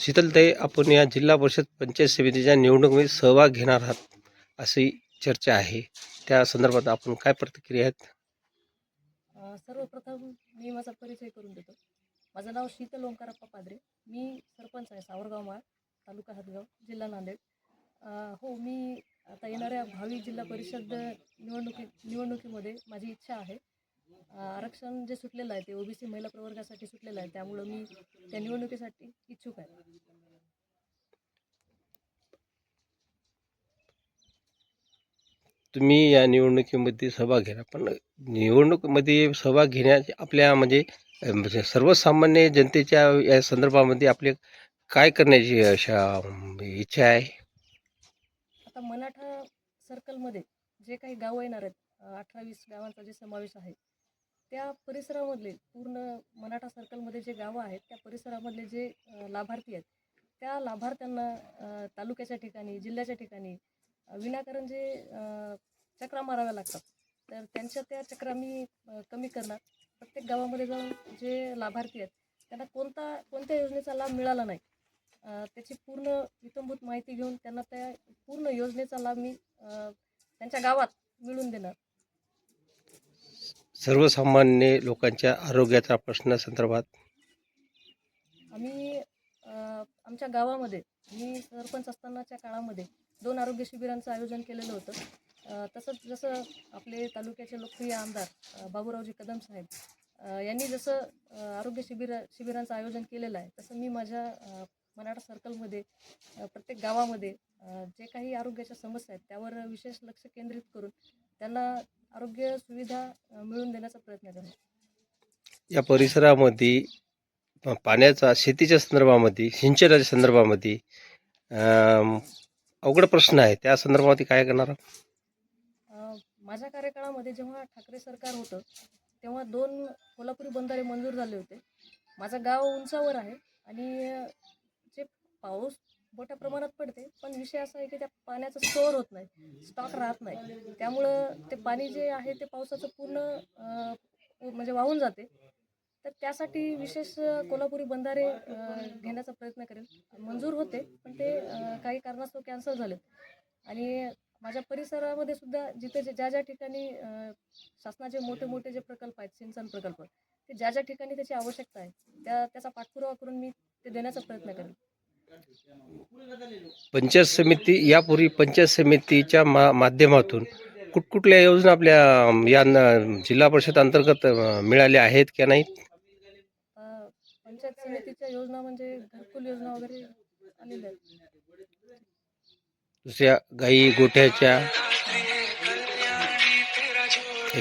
शीतलताई आपण या जिल्हा परिषद पंचायत समितीच्या निवडणुकीमध्ये सहभाग घेणार आहात अशी चर्चा आहे. त्या संदर्भात आपण काय प्रतिक्रिया आहेत? अ, सर्वप्रथम मी माझा परिचय करून देतो. माझं नाव शीतल ओंकारप्पा पादरे. मी सरपंच आहे सावरगाव माळ तालुका हातगाव जिल्हा नांदेड. अ, हो मी आता येणाऱ्या भावी जिल्हा परिषद निवडणुकी निवडणुकीमध्ये माझी इच्छा आहे. आरक्षण जे सुटलेलं आहे ते ओबीसी महिला प्रवर्गासाठी सुटलेलं आहे त्यामुळं मी त्या निवडणुकीसाठी इच्छुक आहे. तुम्ही या निवडणुकीमध्ये सहभाग घेणार पण निवडणुकीमध्ये सहभाग घेण्याची आपल्या म्हणजे म्हणजे सर्वसामान्य जनतेच्या या संदर्भामध्ये आपले काय करण्याची अशा इच्छा आहे? आता मराठा सर्कलमध्ये जे काही गावं येणार आहेत अठरा वीस गावांचा जे समावेश आहे त्या परिसरामधले पूर्ण मराठा सर्कलमध्ये जे गावं आहेत त्या परिसरामधले जे लाभार्थी आहेत त्या लाभार्थ्यांना तालुक्याच्या ठिकाणी जिल्ह्याच्या ठिकाणी विनाकारण जे चक्रा माराव्या लागतात तर त्यांच्या त्या चक्रा मी कमी करणार. प्रत्येक गावामध्ये जाऊन जे लाभार्थी आहेत त्यांना कोणता कोणत्या योजनेचा लाभ मिळाला नाही त्याची पूर्ण इतंभूत माहिती घेऊन त्यांना त्या पूर्ण योजनेचा लाभ मी त्यांच्या गावात मिळवून देणार. सर्वसामान्य लोकांच्या आरोग्याच्या प्रश्नासंदर्भात आम्ही अ, आमच्या गावामध्ये मी सरपंच असतानाच्या काळामध्ये दोन आरोग्य शिबिरांचं आयोजन केलेलं होतं. अ, तसंच जसं आपले तालुक्याचे लोकप्रिय आमदार अ, बाबूरावजी कदम साहेब अ, यांनी जसं अ, आरोग्य शिबिर शिबिरांचं आयोजन केलेलं आहे तसं मी माझ्या अ, मराठा सर्कलमध्ये अ, प्रत्येक गावामध्ये अ, जे काही आरोग्याच्या समस्या आहेत त्यावर विशेष लक्ष केंद्रित करून त्यांना आरोग्य सुविधा मिळवून देण्याचा प्रयत्न करेन या परिसरामध्ये पाण्याचा शेतीच्या संदर्भामध्ये सिंचनाच्या संदर्भामध्ये अवघड प्रश्न आहे. त्या संदर्भामध्ये काय करणार माझ्या कार्यकाळामध्ये जेव्हा ठाकरे सरकार होतं तेव्हा दोन कोल्हापुरी बंधारे मंजूर झाले होते. माझं गाव उंचावर आहे आणि जे पाऊस मोठ्या प्रमाणात पडते पण विषय असा आहे की त्या पाण्याचं स्टोअर होत नाही स्टॉक राहत नाही. त्यामुळं ते पाणी जे आहे ते पावसाचं पूर्ण म्हणजे वाहून जाते. तर त्यासाठी विशेष कोल्हापुरी बंधारे घेण्याचा प्रयत्न करेन मंजूर होते पण ते काही कारणास्तव कॅन्सल झालेत. आणि माझ्या परिसरामध्ये सुद्धा जिथे जे- ज्या ज्या ठिकाणी शासनाचे मोठे मोठे जे प्रकल्प आहेत सिंचन प्रकल्प ते ज्या ज्या ठिकाणी त्याची आवश्यकता आहे त्या त्याचा पाठपुरावा करून मी ते देण्याचा प्रयत्न करेन पंचायत समिती यापूर्वी पंचायत समितीच्या मा माध्यमातून कुठकुठल्या योजना आपल्या या जिल्हा परिषद अंतर्गत मिळाल्या आहेत का नाहीत? अ, पंचायत समितीच्या योजना म्हणजे घरकुल योजना वगैरे आलेल्या आहेत. दुसऱ्या गाई गोठ्याच्या